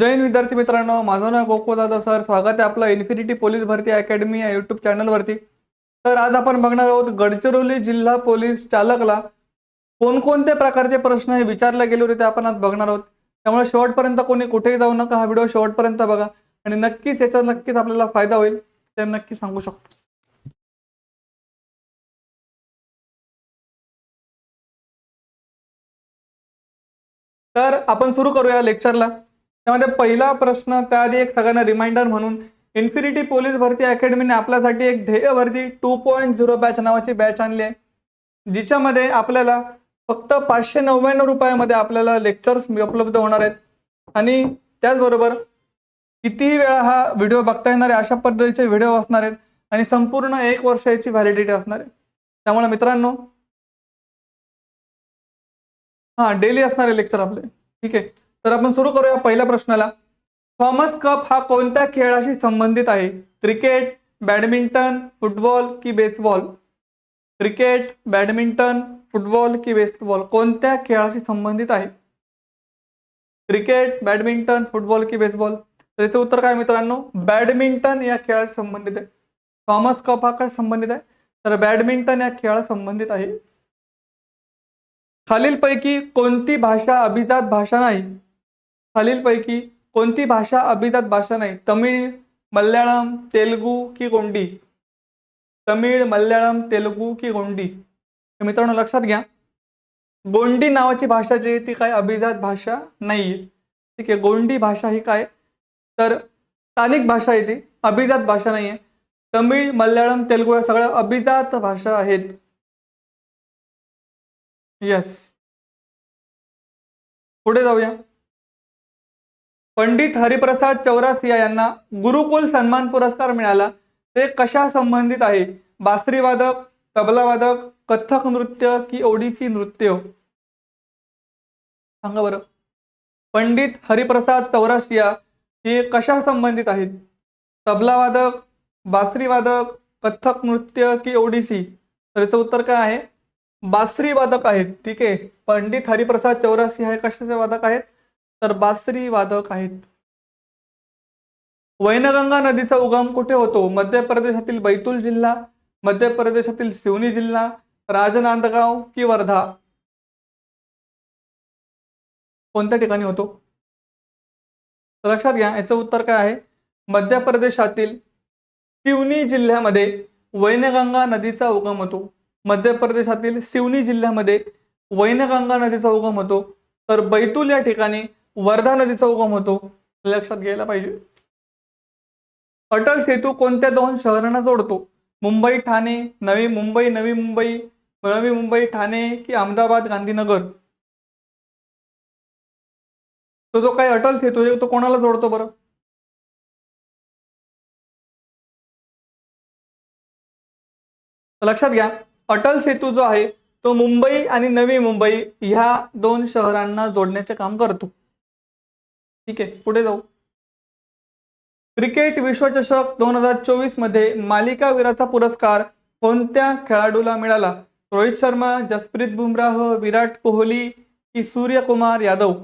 जैन विद्यार्थी मित्रांनो माझं नाव गोकुळ दादा सर. स्वागत आहे आपलं इन्फिनिटी पोलीस भरती अकॅडमी या युट्यूब चॅनलवरती तर आज आपण बघणार आहोत गडचिरोली जिल्हा पोलीस चालकला कोणकोणत्या प्रकारचे प्रश्न हे विचारले गेले होते ते आपण आज बघणार आहोत. त्यामुळे शेवटपर्यंत कोणी कुठेही जाऊ नका हा व्हिडिओ शेवटपर्यंत बघा. आणि नक्कीच याचा नक्कीच आपल्याला फायदा होईल ते नक्की सांगू शकतो. तर आपण सुरू करूया लेक्चरला. त्यामध्ये पहिला प्रश्न त्याआधी एक सगळ्यांना रिमाइंडर म्हणून इन्फिनिटी पोलीस भरती अकॅडमीने आपल्यासाठी एक ध्येय भरती टू पॉईंट झिरो बॅच नावाची बॅच आणली आहे. जिच्यामध्ये आपल्याला फक्त पाचशे नव्याण्णव रुपयामध्ये आपल्याला लेक्चर्स उपलब्ध होणार आहेत. आणि त्याचबरोबर कितीही वेळा हा व्हिडिओ बघता येणार आहे अशा पद्धतीचे व्हिडिओ असणार आहेत. आणि संपूर्ण एक वर्षाची व्हॅलिडिटी असणार आहे. त्यामुळे मित्रांनो हा डेली असणारे लेक्चर आपले. ठीक आहे. तर आपण सुरू करूया पहिल्या प्रश्नाला. थॉमस कप हा कोणत्या खेळाशी संबंधित आहे? क्रिकेट बॅडमिंटन फुटबॉल की बेसबॉल? क्रिकेट बॅडमिंटन फुटबॉल की बेसबॉल कोणत्या खेळाशी संबंधित आहे? क्रिकेट बॅडमिंटन फुटबॉल की बेसबॉल? त्याचे उत्तर काय मित्रांनो? बॅडमिंटन या खेळाशी संबंधित आहे. थॉमस कप हा काय संबंधित आहे? तर बॅडमिंटन या खेळा संबंधित आहे. खालीलपैकी कोणती भाषा अभिजात भाषा नाही? खालीलपैकी कोणती भाषा अभिजात भाषा नाही? तमिळ मल्याळम तेलगू की गोंडी? तमिळ मल्याळम तेलगू की गोंडी? तर मित्रांनो लक्षात घ्या. गोंडी नावाची भाषा जी आहे ती काय अभिजात भाषा नाही आहे. ठीक आहे गोंडी भाषा ही काय? तर स्थानिक भाषा आहे ती अभिजात भाषा नाही आहे. तमिळ मल्याळम तेलगू या सगळ्या अभिजात भाषा आहेत. यस पुढे जाऊया. पंडित हरिप्रसाद चौरासिया यांना गुरुकुल सन्मान पुरस्कार मिळाला. ते कशा संबंधित आहे? बासरीवादक तबलावादक कथ्थक नृत्य की ओडिसी नृत्य? सांगा बरं. पंडित हरिप्रसाद चौरासिया हे कशा संबंधित आहेत? तबलावादक बासरीवादक कथ्थक नृत्य की ओडिसी? तर याचं उत्तर काय आहे? बासरी वादक आहेत. ठीक आहे. पंडित हरिप्रसाद चौरासी हे कशाचे वादक आहेत? तर बासरी वादक आहेत. वैनगंगा नदीचा उगम कुठे होतो? मध्य प्रदेशातील बैतूल जिल्हा मध्य प्रदेशातील सिवनी जिल्हा राजनांदगाव की वर्धा? कोणत्या ठिकाणी होतो? लक्षात घ्या याचं उत्तर काय आहे? मध्य प्रदेशातील सिवनी जिल्ह्यामध्ये वैनगंगा नदीचा उगम होतो. मध्य प्रदेशातील सिवनी जिल्ह्यामध्ये वैनगंगा नदीचा उगम होतो. तर बैतूल या ठिकाणी वर्धा नदीचा उगम होतो. लक्षात घ्यायला पाहिजे. अटल सेतू कोणत्या दोन शहरांना जोडतो? मुंबई ठाणे नवी मुंबई नवी मुंबई नवी मुंबई ठाणे की अहमदाबाद गांधीनगर? तो जो काही अटल सेतू आहे तो कोणाला जोडतो बरं? लक्षात घ्या. अटल सेतू जो आहे तो मुंबई आणि नवी मुंबई ह्या दोन शहरांना जोडण्याचे काम करतो. ठीक आहे पुढे जाऊ. क्रिकेट विश्वचषक दोन हजार चोवीसमध्ये मालिकावीराचा पुरस्कार कोणत्या खेळाडूला मिळाला? रोहित शर्मा जसप्रीत बुमराह विराट कोहली की सूर्यकुमार यादव?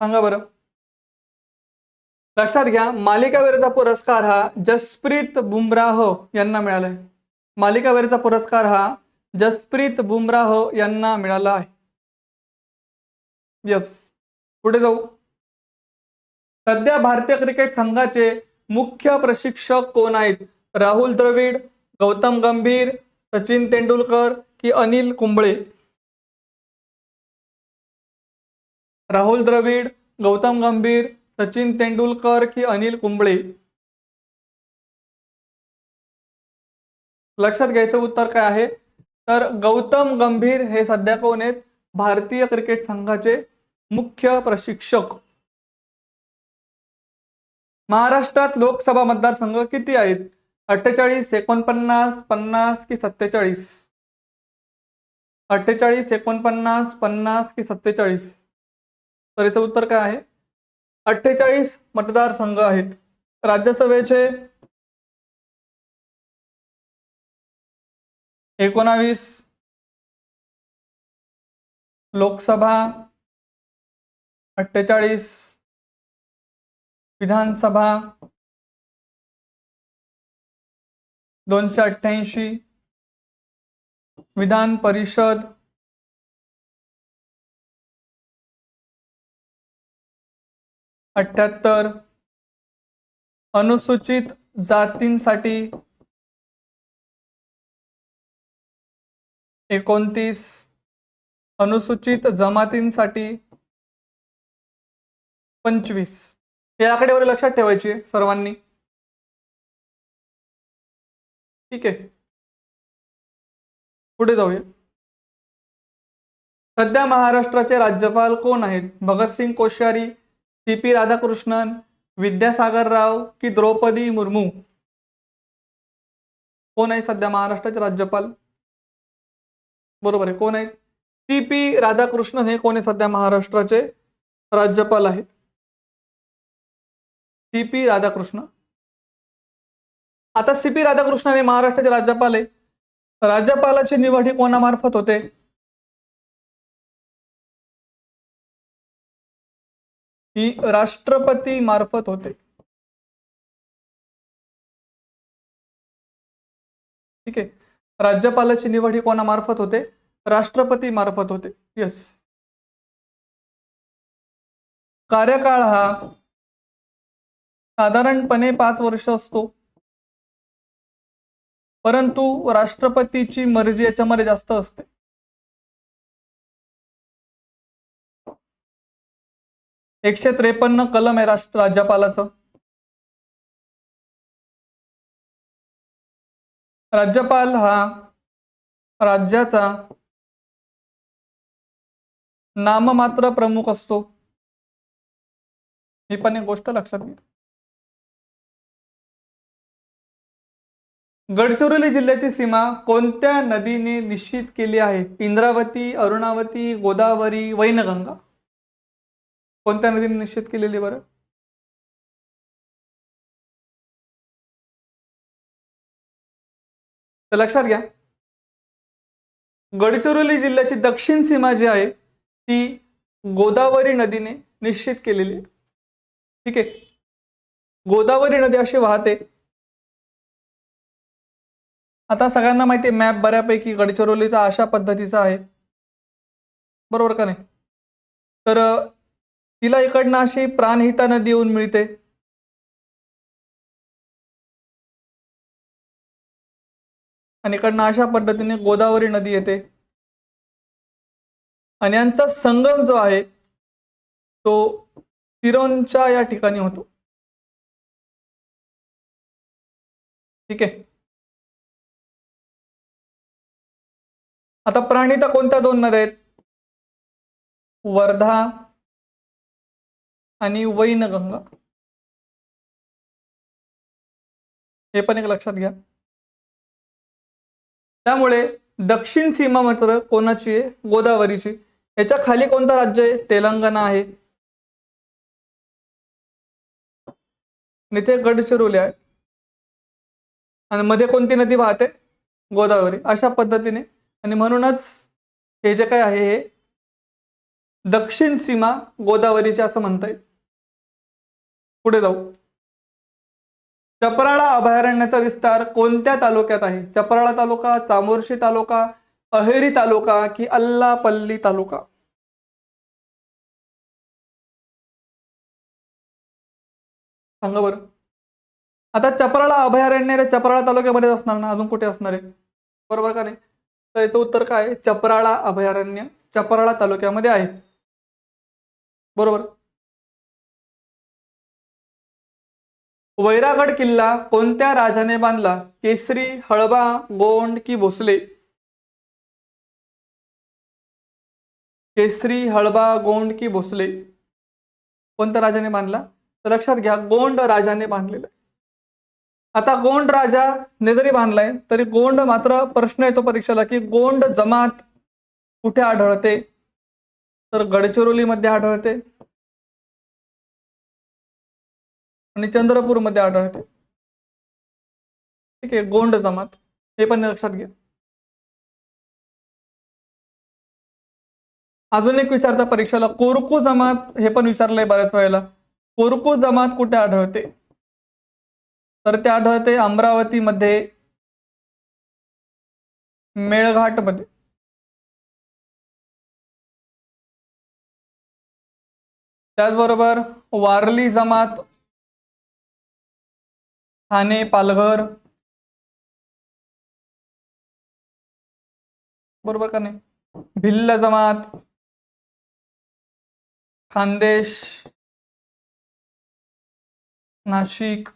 सांगा बरं. लक्षात घ्या मालिकावीरचा पुरस्कार हा जसप्रीत बुमराह यांना मिळाला आहे मालिकावीरचा पुरस्कार हा जसप्रीत बुमराह यांना मिळाला आहे. यस पुढे जाऊ. सध्या भारतीय क्रिकेट संघाचे मुख्य प्रशिक्षक कोण आहेत? राहुल द्रविड गौतम गंभीर सचिन तेंडुलकर की अनिल कुंबळे? राहुल द्रविड गौतम गंभीर सचिन तेंडुलकर की अनिल कुंबळे? लक्षात घ्यायचं उत्तर काय आहे? तर गौतम गंभीर हे सध्या कोण आहेत? भारतीय क्रिकेट संघाचे मुख्य प्रशिक्षक. महाराष्ट्रात लोकसभा मतदारसंघ किती आहेत? अठ्ठेचाळीस एकोणपन्नास पन्नास की सत्तेचाळीस? अठ्ठेचाळीस एकोणपन्नास पन्नास की सत्तेचाळीस? तर याचं उत्तर काय आहे? अठ्ठेचाळीस मतदारसंघ आहेत. राज्यसभेचे एकोणावीस लोकसभा अठ्ठेचाळीस विधानसभा दोनशे अठ्ठ्याऐंशी विधान परिषद अठ्ठ्याहत्तर अनुसूचित जातींसाठी एकोणतीस. अनुसूचित जमातींसाठी पंचवीस. हे आकडेवारी लक्षात ठेवायची सर्वांनी. ठीक आहे. पुढे जाऊया. सध्या महाराष्ट्राचे राज्यपाल कोण आहेत? भगतसिंग कोश्यारी सी पी राधाकृष्णन विद्यासागर राव की द्रौपदी मुर्मू. कोण आहे सध्या महाराष्ट्राचे राज्यपाल? बरोबर आहे कोण आहे? सी पी राधाकृष्णन हे कोण आहे सध्या महाराष्ट्राचे राज्यपाल आहेत? C P Radhakrishna. आता सी पी राधाकृष्णन हे महाराष्ट्राचे राज्यपाल आहे. राज्यपालाची निवड ही कोणामार्फत होते? ही राष्ट्रपती मार्फत होते. ठीक आहे. राज्यपालाची निवड ही कोणामार्फत होते? राष्ट्रपती मार्फत होते. येस कार्यकाळ हा साधारणपणे पाच वर्ष असतो. परंतु राष्ट्रपतीची मर्जी याच्यामध्ये जास्त असते. एकशे त्रेपन्न कलम आहे राष्ट्र राज्यपालाचं. राज्यपाल हा राज्याचा नाममात्र प्रमुख असतो. ही पण एक गोष्ट लक्षात घ्या. गडचिरोली जिल्ह्याची सीमा कोणत्या नदीने निश्चित केली आहे? इंद्रावती अरुणावती गोदावरी वैनगंगा. कोणत्या नदीने निश्चित केलेली बरं? तर लक्षात घ्या. गडचिरोली जिल्ह्याची दक्षिण सीमा जी आहे ती गोदावरी नदीने निश्चित केलेली आहे. ठीक आहे? गोदावरी नदी अशी वाहते. आता सगळ्यांना माहिती आहे मॅप बऱ्यापैकी गडचिरोलीचा अशा पद्धतीचा आहे. बरोबर का नाही? तर तिला इकडनं अशी प्राणहिता नदी येऊन मिळते. आणि इकडनं अशा पद्धतीने गोदावरी नदी येते. आणि यांचा संगम जो आहे तो तिरोनच्या या ठिकाणी होतो. ठीक आहे? आता प्राणिता कोणत्या दोन नद्या आहेत? वर्धा आणि वैनगंगा. हे पण एक लक्षात घ्या. त्यामुळे दक्षिण सीमा मात्र कोणाची आहे? गोदावरीची. याच्या खाली कोणतं राज्य आहे? तेलंगणा आहे. इथे गडचिरोली आहे. आणि मध्ये कोणती नदी वाहते? गोदावरी. अशा पद्धतीने. आणि म्हणूनच हे जे काय आहे हे दक्षिण सीमा गोदावरीची असं म्हणता येईल. पुढे जाऊ. चपराळा अभयारण्याचा विस्तार कोणत्या तालुक्यात आहे? चपराळा तालुका चामोर्शी तालुका अहेरी तालुका की अल्लापल्ली तालुका? सांगा बरं. आता चपराळा अभयारण्य रे चपराळा तालुक्यामध्येच असणार ना? अजून कुठे असणार आहे? बरोबर का नाही? तर याचं उत्तर काय आहे? चपराळा अभयारण्य चपराळा तालुक्यामध्ये आहे. बरोबर. वैरागड किल्ला कोणत्या राजाने बांधला? केसरी हळबा गोंड की भोसले? केसरी हळबा गोंड की भोसले. कोणत्या राजाने बांधला? तर लक्षात घ्या गोंड राजाने बांधलेला आता गोंड राजाने जरी बांधलाय तरी गोंड मात्र प्रश्न येतो परीक्षेला की गोंड जमात कुठे आढळते? तर गडचिरोलीमध्ये आढळते. आणि चंद्रपूरमध्ये आढळते ठीक आहे गोंड जमात. हे पण लक्षात घ्या. अजून एक विचारता परीक्षेला कोरकू जमात हे पण विचारलंय बऱ्याच वेळेला. कोरकू जमात कुठे आढळते? तर ते आढळते अमरावतीमध्ये मेळघाटमध्ये. त्याचबरोबर वारली जमात ठाणे पालघर. बरोबर का नाही? भिल्ल जमात. खानदेश. नाशिक.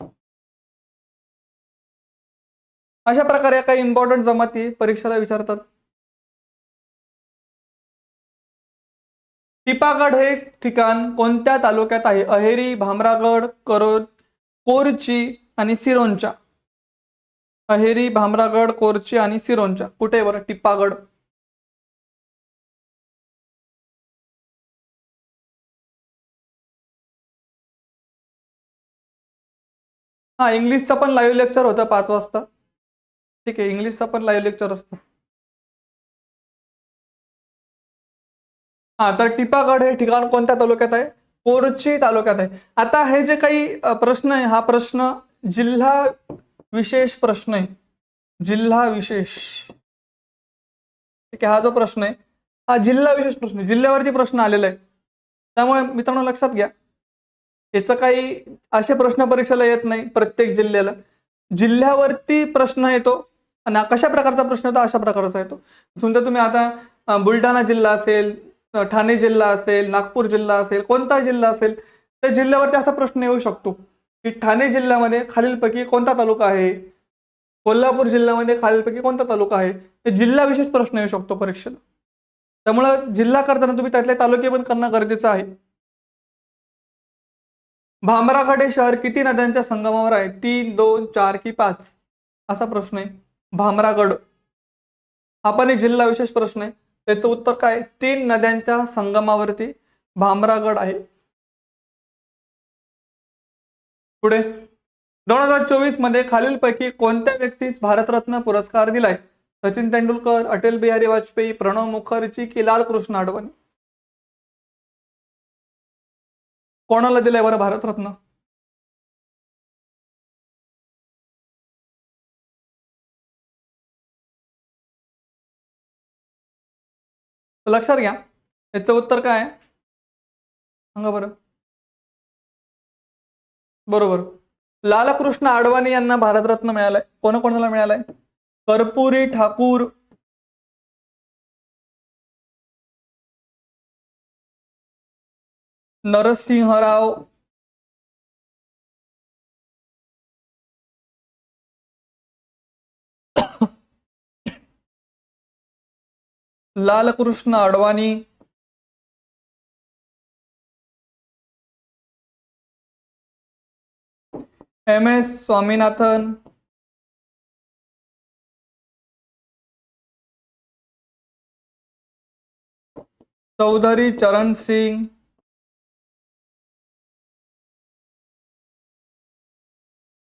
अशा प्रकारे काही इम्पॉर्टंट जमाती परीक्षेला विचारतात. टिपागड हे ठिकाण कोणत्या तालुक्यात आहे? अहेरी भामरागड करो कोरची आणि सिरोंचा. अहेरी भामरागड कोरची आणि सिरोंचा. कुठे आहे बरं? टिप्पागड. हा इंग्लिशचा पण लाईव्ह लेक्चर होतं पाच वाजता. ठीक आहे इंग्लिशचा पण लाईव्ह लेक्चर असतं. हा तर टिपागड हे ठिकाण कोणत्या तालुक्यात आहे? कोरची तालुक्यात आहे. आता हे जे काही प्रश्न आहे हा प्रश्न जिल्हा विशेष प्रश्न आहे. जिल्हा विशेष. ठीक आहे हा जो प्रश्न आहे हा जिल्हा विशेष प्रश्न आहे. जिल्ह्यावरती प्रश्न आलेला आहे. त्यामुळे मित्रांनो लक्षात घ्या. याचं काही असे प्रश्न परीक्षेला येत नाही प्रत्येक जिल्ह्याला. जिल्ह्यावरती प्रश्न येतो आणि कशा प्रकारचा प्रश्न येतो अशा प्रकारचा येतो. समजा तुम्ही आता बुलढाणा जिल्हा असेल ठाणे जिल्हा असेल नागपूर जिल्हा असेल कोणता जिल्हा असेल त्या जिल्ह्यावरती असा प्रश्न येऊ शकतो. की ठाणे जिल्ह्यामध्ये खालीलपैकी कोणता तालुका आहे? कोल्हापूर जिल्ह्यामध्ये खालीलपैकी कोणता तालुका आहे? हे जिल्हा विशेष प्रश्न येऊ शकतो परीक्षेला. त्यामुळं जिल्हा करताना तुम्ही त्यातले तालुके पण करणं गरजेचं आहे. भामराखडे हे शहर किती नद्यांच्या संगमावर आहे? तीन दोन चार की पाच? असा प्रश्न आहे. भामरागड. हा पण एक जिल्हा विशेष प्रश्न आहे. त्याचं उत्तर काय? तीन नद्यांच्या संगमावरती भामरागड आहे. पुढे. दोन हजार चोवीसमध्ये खालीलपैकी कोणत्या व्यक्तीस भारतरत्न पुरस्कार दिलाय? सचिन तेंडुलकर अटल बिहारी वाजपेयी प्रणव मुखर्जी की लालकृष्ण आडवाणी? कोणाला दिलंय बरं भारतरत्न? लक्षात घ्या. याचं उत्तर काय आहे? सांगा बरं. बरोबर. लालकृष्ण अडवाणी यांना भारतरत्न मिळालाय. कोणाकोणाला मिळालाय? Karpoori Thakur. Narasimha Rao. Lalkrishna Advani M S Swaminathan. Chaudhari Charan Singh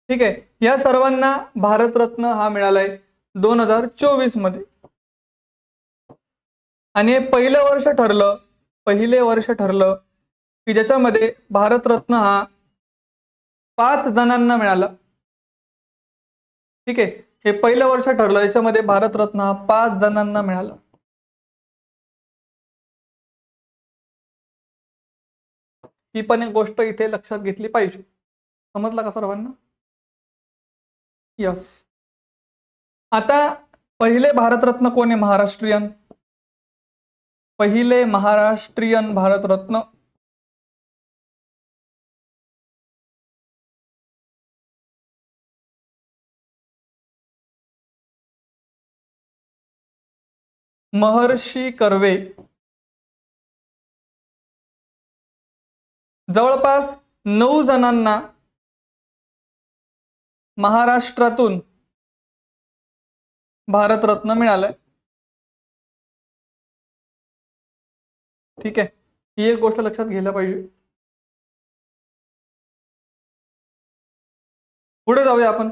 ठीक आहे या सर्वांना भारतरत्न हा मिळालाय दोन हजार चोवीसमध्ये. आणि हे पहिलं वर्ष ठरलं पहिले वर्ष ठरलं की ज्याच्यामध्ये भारतरत्न हा पाच जणांना मिळालं. ठीक आहे. हे पहिलं वर्ष ठरलं. याच्यामध्ये भारतरत्न हा पाच जणांना मिळाला. ही पण एक गोष्ट इथे लक्षात घेतली पाहिजे. समजला का सर्वांना? यस आता पहिले भारतरत्न कोण आहे? महाराष्ट्रीयन. पहिले महाराष्ट्रीयन भारतरत्न महर्षी कर्वे. जवळपास नऊ जणांना महाराष्ट्रातून भारतरत्न मिळालंय. ठीक आहे. ही एक गोष्ट लक्षात घ्यायला पाहिजे. पुढे जाऊया आपण.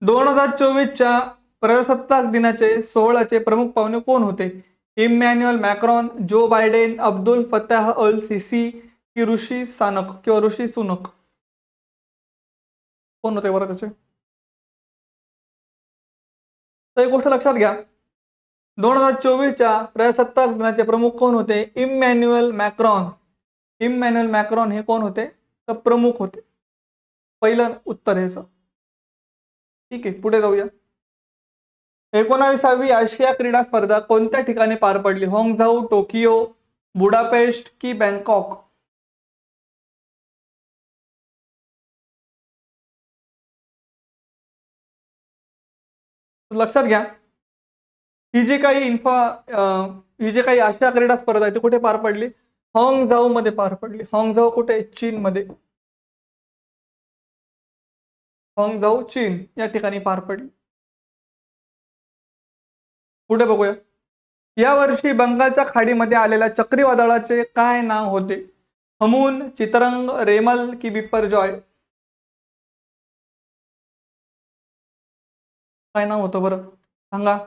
दोन हजार चोवीसच्या प्रजासत्ताक दिनाचे सोहळ्याचे प्रमुख पाहुणे कोण होते? Emmanuel Macron Joe Biden Abdel Fattah el Sisi की ऋषी सानक किंवा ऋषी सुनक? कोण होते बरं त्याचे? तर एक गोष्ट लक्षात घ्या. दोन हजार चोवीसच्या प्रजासत्ताक दिनाचे प्रमुख कोण होते? Emmanuel Macron. इमॅन्युअल मॅक्रॉन हे कोण होते? तर प्रमुख होते. पहिलं उत्तर हेच ठीक आहे पुढे जाऊया. एकोणावीसावी आशिया क्रीडा स्पर्धा कोणत्या ठिकाणी पार पडली? होंगझाऊ टोकियो बुडापेस्ट की बँकॉक? लक्षात घ्या. ही जी काही इन्फा ही जी काही आशिया क्रीडा स्पर्धा आहे ती कुठे पार पडली? हॉंगझाऊ मध्ये पार पडली. हॉंगझाऊ कुठे? चीन मध्ये हॉंगझाऊ चीन या ठिकाणी पार पडली. पुढे बघूया. या वर्षी बंगालच्या खाडीमध्ये आलेल्या चक्रीवादळाचे काय नाव होते? हमून चितरंग रेमल की बिप्परजॉय काय नाव होतं बरं? सांगा.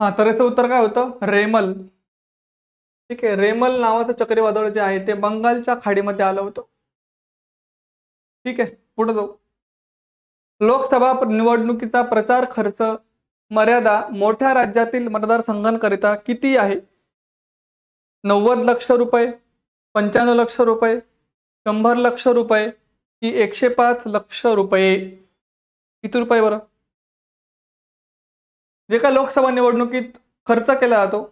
हा तर याचं उत्तर काय होतं? रेमल. ठीक आहे रेमल नावाचं चक्रीवादळ जे आहे ते बंगालच्या खाडीमध्ये आलं होतं. ठीक आहे पुढे जाऊ. लोकसभा निवडणुकीचा प्रचार खर्च मर्यादा मोठ्या राज्यातील मतदारसंघांकरिता किती आहे? नव्वद लक्ष रुपये पंच्याण्णव लक्ष रुपये शंभर लक्ष रुपये की एकशे पाच लक्ष रुपये? किती रुपये बरं? जे काय लोकसभा निवडणुकीत खर्च केला जातो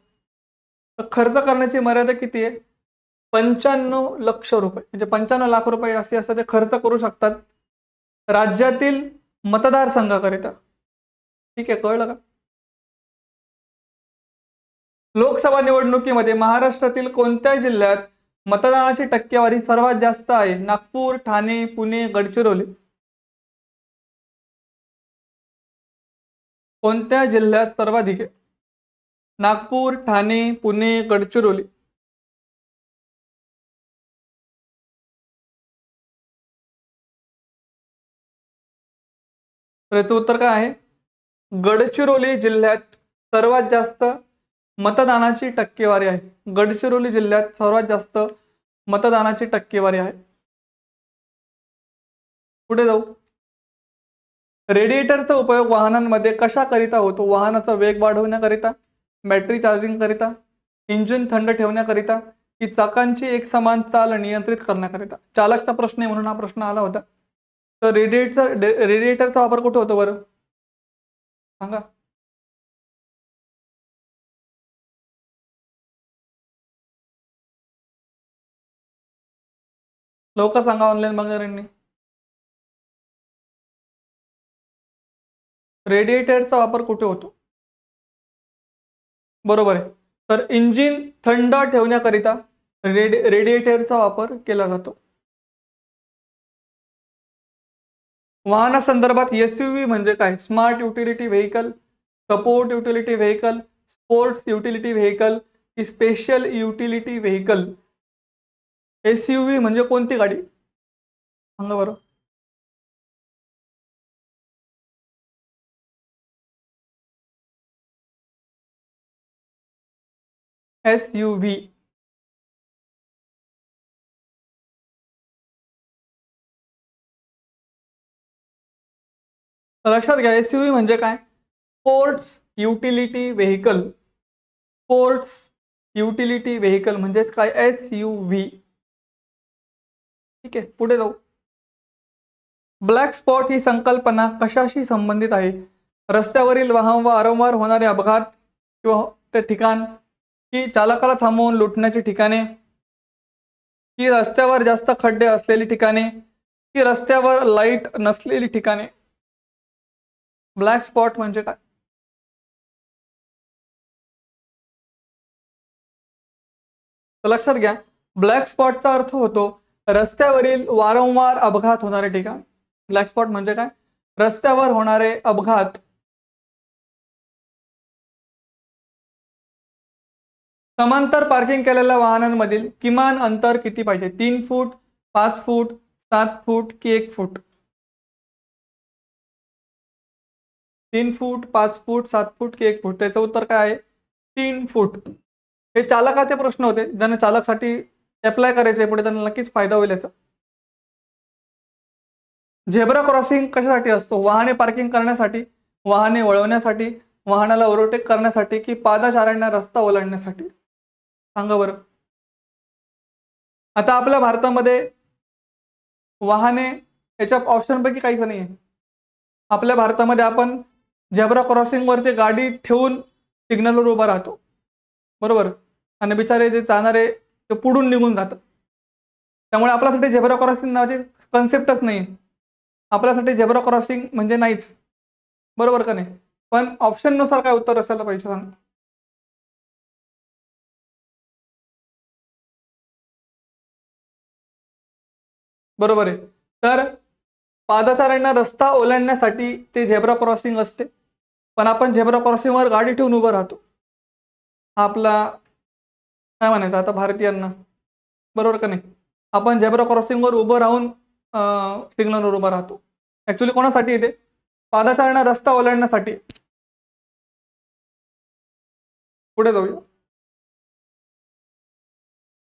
तर खर्च करण्याची मर्यादा किती आहे? पंच्याण्णव लक्ष रुपये. म्हणजे पंच्याण्णव लाख रुपये असे असतात ते खर्च करू शकतात राज्यातील मतदारसंघाकरिता. ठीक आहे कळलं का? लोकसभा निवडणुकीमध्ये महाराष्ट्रातील कोणत्या जिल्ह्यात मतदानाची टक्केवारी सर्वात जास्त आहे नागपूर ठाणे पुणे गडचिरोली. कोणत्या जिल्ह्यात सर्वाधिक आहे? नागपूर ठाणे पुणे गडचिरोली. याचं उत्तर काय आहे? गडचिरोली जिल्ह्यात सर्वात जास्त मतदानाची टक्केवारी आहे. गडचिरोली जिल्ह्यात सर्वात जास्त मतदानाची टक्केवारी आहे. पुढे जाऊ? रेडिएटरचा उपयोग वाहनांमध्ये कशाकरिता होतो? वाहनाचा वेग वाढवण्याकरिता बॅटरी चार्जिंग करिता इंजिन थंड ठेवण्याकरिता की चाकांची एक समान चाल नियंत्रित करण्याकरिता? चालकचा प्रश्न आहे म्हणून हा प्रश्न आला होता. तर रेडिएटरचा रेडिएटरचा वापर कुठे होतो बरं? सांगा. लवकर सांगा ऑनलाईन बघणाऱ्यांनी रेडिएटरचा वापर कुठे होतो? बरोबर आहे. तर इंजिन थंड ठेवण्याकरिता रेडि रेडिएटरचा वापर केला जातो. वाहनासंदर्भात एस यू व्ही म्हणजे काय? Smart utility vehicle support utility vehicle sports utility vehicle की special utility vehicle S U V म्हणजे कोणती गाडी? सांगा बरं. एस यू व्ही लक्षात घ्या एस यू व्ही म्हणजे काय? Sports utility vehicle sports utility vehicle म्हणजेच काय? एस यू व्ही ठीक आहे पुढे जाऊ. ब्लॅक स्पॉट ही संकल्पना कशाशी संबंधित आहे? रस्त्यावरील वाहन वारंवार होणारे अपघात किंवा ते ठिकाण की चालकाला थांबवून लुटण्याची ठिकाणे की रस्त्यावर जास्त खड्डे असलेली ठिकाणे की रस्त्यावर लाइट नसलेली ठिकाणे. ब्लॅक स्पॉट म्हणजे काय? तर लक्षात घ्या ब्लॅक स्पॉटचा अर्थ होतो रस्त्यावरील वारंवार अपघात होणारे ठिकाण. ब्लॅक स्पॉट म्हणजे काय? रस्त्यावर होणारे अपघात समांतर पार्किंग केलेल्या वाहनांमधील किमान अंतर किती पाहिजे? तीन फूट पाच फूट सात फूट की एक फूट? तीन फूट पाच फूट सात फूट की एक फूट? त्याचं उत्तर काय आहे? तीन फूट. हे चालकाचे प्रश्न होते. ज्यांना चालकसाठी अप्लाय करायचे पुढे त्यांना नक्कीच फायदा होईल याचा. झेब्रा क्रॉसिंग कशासाठी असतो? वाहने पार्किंग करण्यासाठी वाहने वळवण्यासाठी वाहनाला ओव्हरटेक करण्यासाठी की पादचाऱ्यांना रस्ता ओलांडण्यासाठी? सांगा बरं. आता आपल्या भारतामध्ये वाहने याच्या ऑप्शनपैकी काहीच नाही आहे. आपल्या भारतामध्ये आपण झेब्रा क्रॉसिंगवरती गाडी ठेवून सिग्नलवर उभा राहतो. बरोबर? आणि बिचारे जे चालणारे ते पुढून निघून जातात. त्यामुळे आपल्यासाठी झेब्रा क्रॉसिंग नावाची कन्सेप्टच नाही. आपल्यासाठी झेब्रा क्रॉसिंग म्हणजे नाहीच. बरोबर का नाही? पण ऑप्शननुसार काय उत्तर असायला पाहिजे सांग. बरोबर आहे. तर पादचाऱ्यांना रस्ता ओलांडण्यासाठी ते झेब्रा क्रॉसिंग असते. पण आपण झेब्रा क्रॉसिंगवर गाडी ठेवून उभं राहतो. हा आपला काय म्हणायचं आता भारतीयांना? बरोबर का नाही? आपण झेब्रा क्रॉसिंगवर उभं राहून सिग्नलवर उभं राहतो. ॲक्च्युली कोणासाठी येते पादचाऱ्यांना रस्ता ओलांडण्यासाठी. पुढे जाऊया.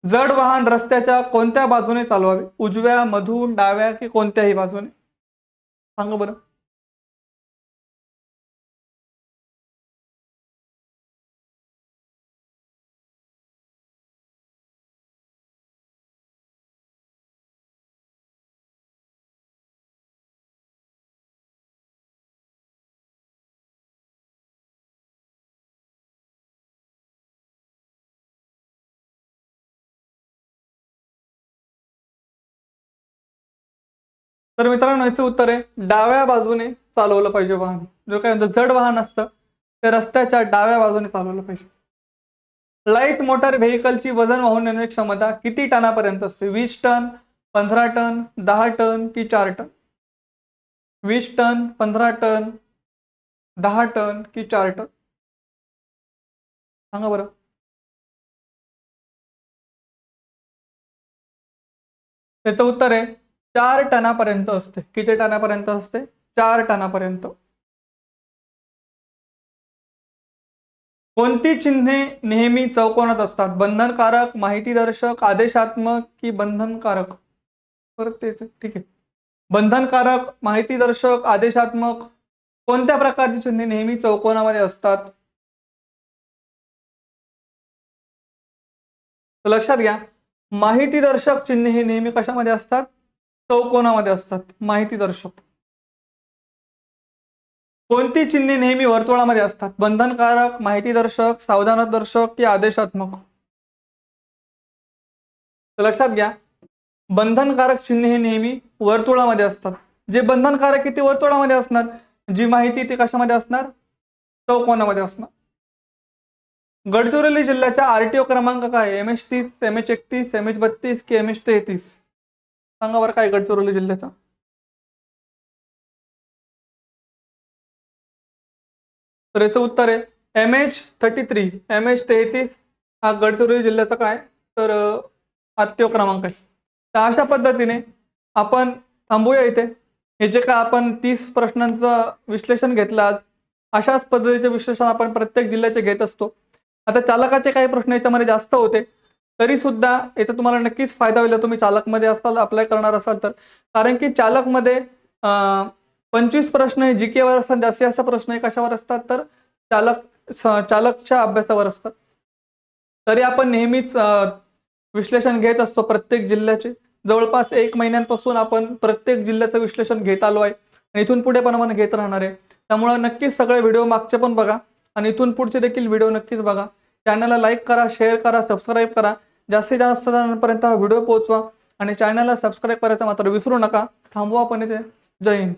जड वाहन रस्त्याच्या कोणत्या बाजूने चालवावे? उजव्या मधून डाव्या की कोणत्याही बाजूने? सांगा बरं. तर मित्रांनो याचं उत्तर आहे डाव्या बाजूने चालवलं पाहिजे वाहन. जो काय म्हणतो जड वाहन असतं ते रस्त्याच्या डाव्या बाजूने चालवलं पाहिजे. लाइट मोटार व्हेकलची वजन वाहून नेण्याची क्षमता किती टनापर्यंत असते? वीस टन पंधरा टन दहा टन की चार टन? वीस टन पंधरा टन दहा टन की चार टन? सांगा बरं. त्याचं उत्तर आहे चार टनापर्यंत असते. किती टनापर्यंत असते? चार टनापर्यंत. कोणती चिन्हे नेहमी चौकोनात असतात? बंधनकारक माहितीदर्शक आदेशात्मक की बंधनकारक? परत तेच ठीक आहे. बंधनकारक माहितीदर्शक आदेशात्मक कोणत्या प्रकारची चिन्हे नेहमी चौकोनामध्ये असतात? लक्षात घ्या. माहितीदर्शक चिन्हे हे नेहमी कशामध्ये असतात? चौकोनामध्ये असतात? माहिती दर्शक. कोणती चिन्हे नेहमी वर्तुळामध्ये असतात? बंधनकारक माहितीदर्शक सावधानदर्शक की आदेशात्मक? लक्षात घ्या. बंधनकारक चिन्हे हे नेहमी वर्तुळामध्ये असतात. जे बंधनकारक किती वर्तुळामध्ये असणार. जी माहिती ती कशामध्ये असणार? चौकोनामध्ये असणार? गडचिरोली जिल्ह्याच्या आरटीओ क्रमांक काय? एम एच तीस एम एच एकतीस एम एच बत्तीस की एम एच तेहतीस? सांगा बरं काय गडचिरोली जिल्ह्याचा. तर याचं उत्तर आहे M H thirty three M H तेहतीस हा गडचिरोली जिल्ह्याचा काय? तर आत्य क्रमांक आहे. तर अशा पद्धतीने आपण थांबूया इथे. हे जे काय आपण तीस प्रश्नांचं विश्लेषण घेतलं आज अशाच पद्धतीचे विश्लेषण आपण प्रत्येक जिल्ह्याचे घेत असतो. आता चालकाचे काही प्रश्न याच्यामध्ये जास्त होते. तरी सुद्धा याचा तुम्हाला नक्कीच फायदा होईल. तुम्ही चालकमध्ये असाल अप्लाय करणार असाल तर. कारण की चालकमध्ये पंचवीस प्रश्न हे जी केवर असतात जास्तीत जास्त प्रश्न आहे कशावर असतात तर चालक चालकच्या अभ्यासावर असतात. तरी आपण नेहमीच विश्लेषण घेत असतो प्रत्येक जिल्ह्याचे. जवळपास एक महिन्यांपासून आपण प्रत्येक जिल्ह्याचं विश्लेषण घेत आलो आहे आणि इथून पुढे पण आपण घेत राहणार आहे. त्यामुळे नक्कीच सगळे व्हिडिओ मागचे पण बघा आणि इथून पुढचे देखील व्हिडिओ नक्कीच बघा. चॅनलला लाईक करा शेअर करा सबस्क्राईब करा. जास्तीत जास्त जणांपर्यंत हा व्हिडिओ पोहोचवा आणि चॅनलला सबस्क्राईब करायचा मात्र विसरू नका. थांबवा पण इथे. जय हिंद.